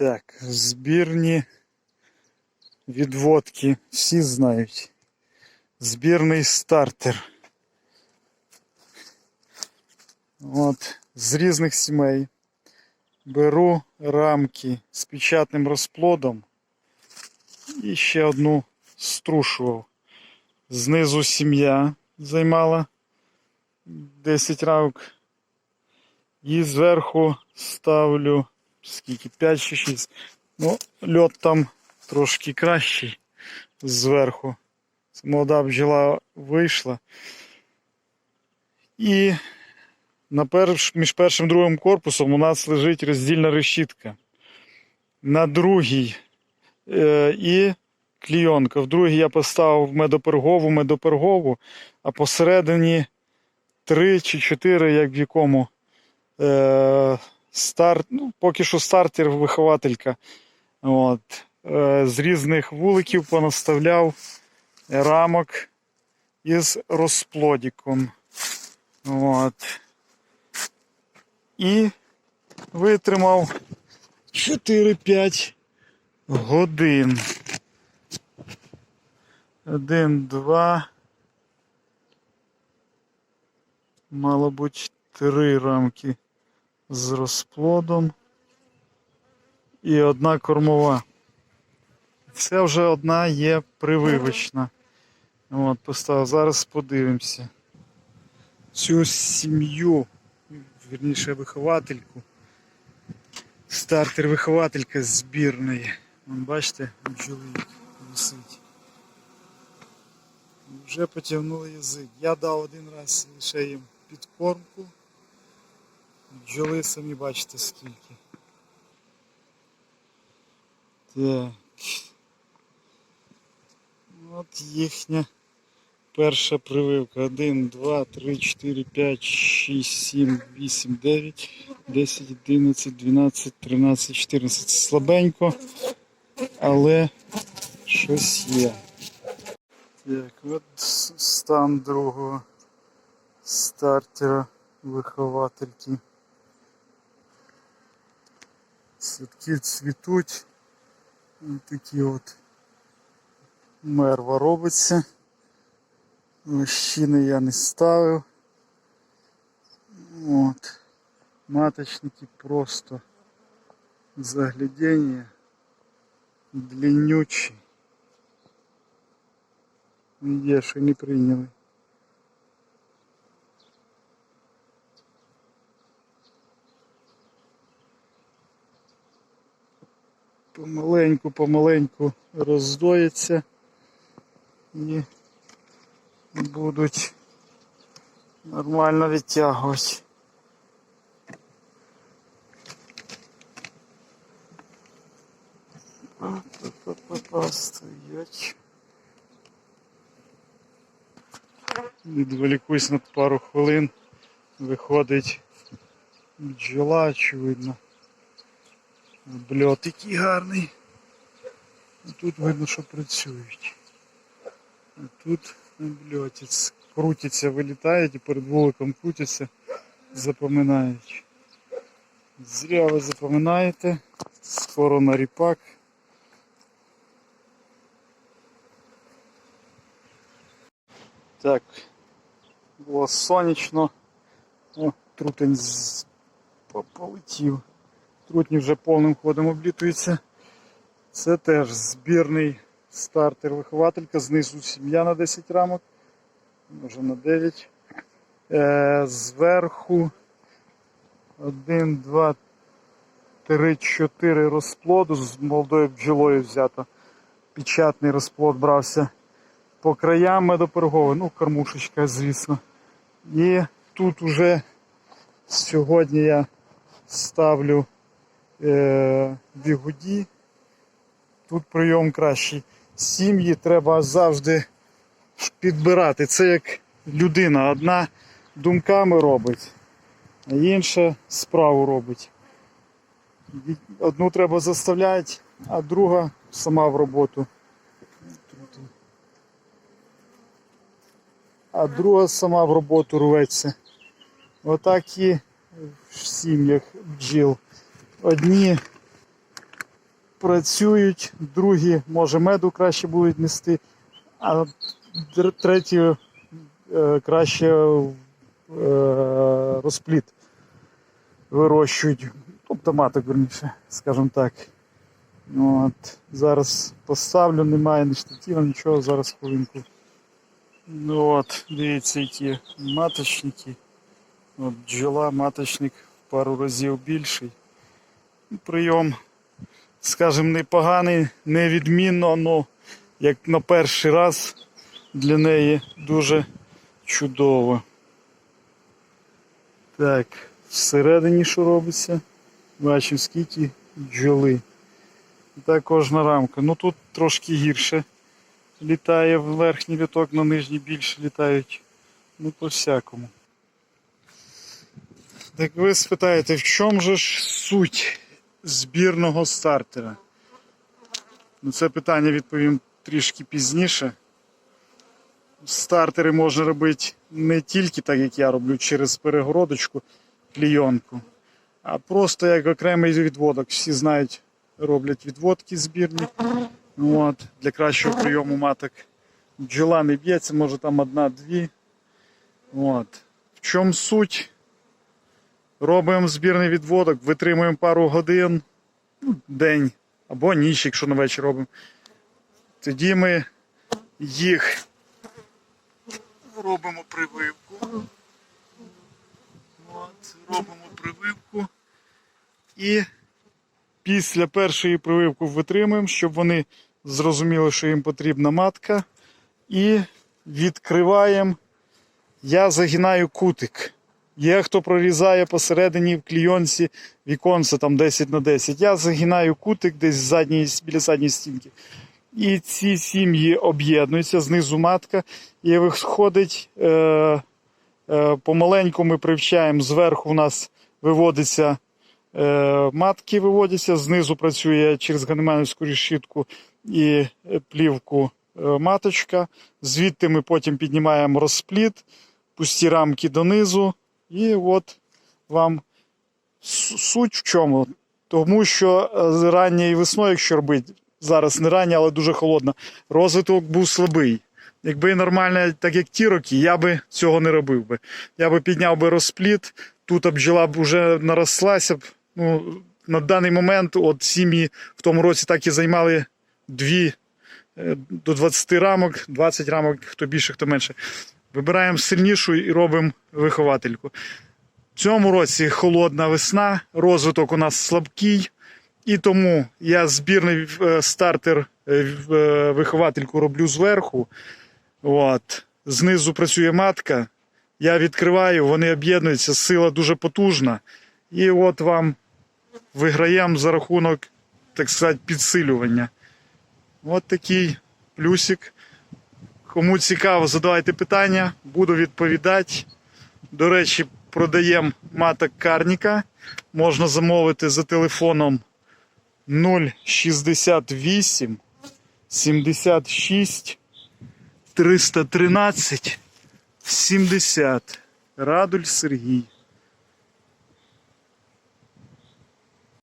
Так, збірні відводки, всі знають. Збірний стартер. От, з різних сімей. Беру рамки з печатним розплодом і ще одну струшував. Знизу сім'я займала 10 рамок. І зверху ставлю скільки 5 чи 6. Ну, льот там трошки кращий зверху. Молода бджола вийшла. І на перш, між першим і другим корпусом у нас лежить роздільна решітка. На другій е, і клійонка. В другій я поставив медопергову, медопергову, а посередині три чи чотири, як в якому. Е, старт, ну, поки що стартер вихователька. От. Е, з різних вуликів понаставляв рамок із розплодиком. От. І витримав 4-5 годин. Один, два. Мало бути три рамки з розплодом і одна кормова. Це вже одна є прививочна. От, поставив. Зараз подивимося. Цю сім'ю, вірніше виховательку. Стартер вихователька збірної. Вон, бачите, бджоли висить. Вже потягнули язик. Я дав один раз лише їм підкормку. Бджоли самі бачите скільки. Так. От їхня перша прививка. 1, 2, 3, 4, 5, 6, 7, 8, 9, 10, 11, 12, 13, 14. Слабенько, але щось є. Так, от стан другого стартера виховательки. Садки цвітуть. Ось такі от мерва робиться. Лощини я не ставив. От. Маточники просто заглядення длиннючі. Є, що не прийняли. Помаленьку, помаленьку роздоїться і будуть нормально відтягувати. Стоять. Відволікусь на пару хвилин. Виходить бджола, очевидно. Бльот який гарний. А Тут видно, що працюють. А тут бльотець. Крутяться, вилітають і перед вуликом крутяться, запоминають. Зря ви запоминаєте. Скоро на ріпак. Так, було сонячно. О, трутень з... полетів. Трутні вже повним ходом облітується. Це теж збірний стартер вихователька. Знизу сім'я на 10 рамок. Може на 9. Е, зверху 1, 2, 3, 4 розплоду. З молодою бджолою взято. Печатний розплод брався. По краям медоперговий, ну, кормушечка, звісно. І тут уже сьогодні я ставлю бігуді. Тут прийом кращий. Сім'ї треба завжди підбирати. Це як людина. Одна думками робить, а інша справу робить. Одну треба заставляти, а друга сама в роботу. А друга сама в роботу рветься. Отак і в сім'ях бджіл. Одні працюють, другі, може, меду краще будуть нести, а тр- треті е, краще е, розпліт вирощують. Тобто маток, верніше, скажімо так. Ну, От, зараз поставлю, немає ні штатива, нічого, зараз хвилинку. Ну от, дивіться, які маточники. От бджола, маточник пару разів більший. Прийом, скажімо, непоганий, невідмінно, але як на перший раз для неї дуже чудово. Так, всередині що робиться? Бачимо, скільки бджоли. Так кожна рамка. Ну тут трошки гірше літає в верхній літок, на нижній більше літають. Ну, по всякому. Так ви спитаєте, в чому ж суть збірного стартера? Ну, це питання відповім трішки пізніше. Стартери можна робити не тільки так, як я роблю, через перегородочку, клійонку, а просто як окремий відводок. Всі знають, роблять відводки збірні. От, для кращого прийому маток. Бджола не б'ється, може там одна-дві. От. В чому суть? Робимо збірний відводок, витримуємо пару годин, ну, день або ніч, якщо на вечір робимо. Тоді ми їх робимо прививку. От, робимо прививку. І після першої прививки витримуємо, щоб вони зрозуміли, що їм потрібна матка. І відкриваємо. Я загинаю кутик. Є хто прорізає посередині в клійонці віконце там 10 на 10. Я загинаю кутик десь з задньої, біля задньої стінки. І ці сім'ї об'єднуються, знизу матка, і виходить е, е, помаленьку ми привчаємо, зверху у нас виводиться е, матки, виводяться, знизу працює через ганеманівську решітку і плівку е, маточка. Звідти ми потім піднімаємо розпліт, пусті рамки донизу. І от вам суть в чому. Тому що е, ранньою весною, якщо робити, зараз не рання, але дуже холодно, розвиток був слабий. Якби нормально, так як ті роки, я би цього не робив би. Я би підняв би розпліт, тут бджола б вже нарослася б. Ну, на даний момент от сім'ї в тому році так і займали дві е, до 20 рамок, 20 рамок, хто більше, хто менше. Вибираємо сильнішу і робимо виховательку. В цьому році холодна весна, розвиток у нас слабкий, і тому я збірний е, стартер е, е, виховательку роблю зверху. От. Знизу працює матка. Я відкриваю, вони об'єднуються, сила дуже потужна. І от вам виграємо за рахунок, так сказати, підсилювання. От такий плюсик. Кому цікаво, задавайте питання, буду відповідати. До речі, продаємо маток карніка. Можна замовити за телефоном 068 76 313 70. Радуль Сергій.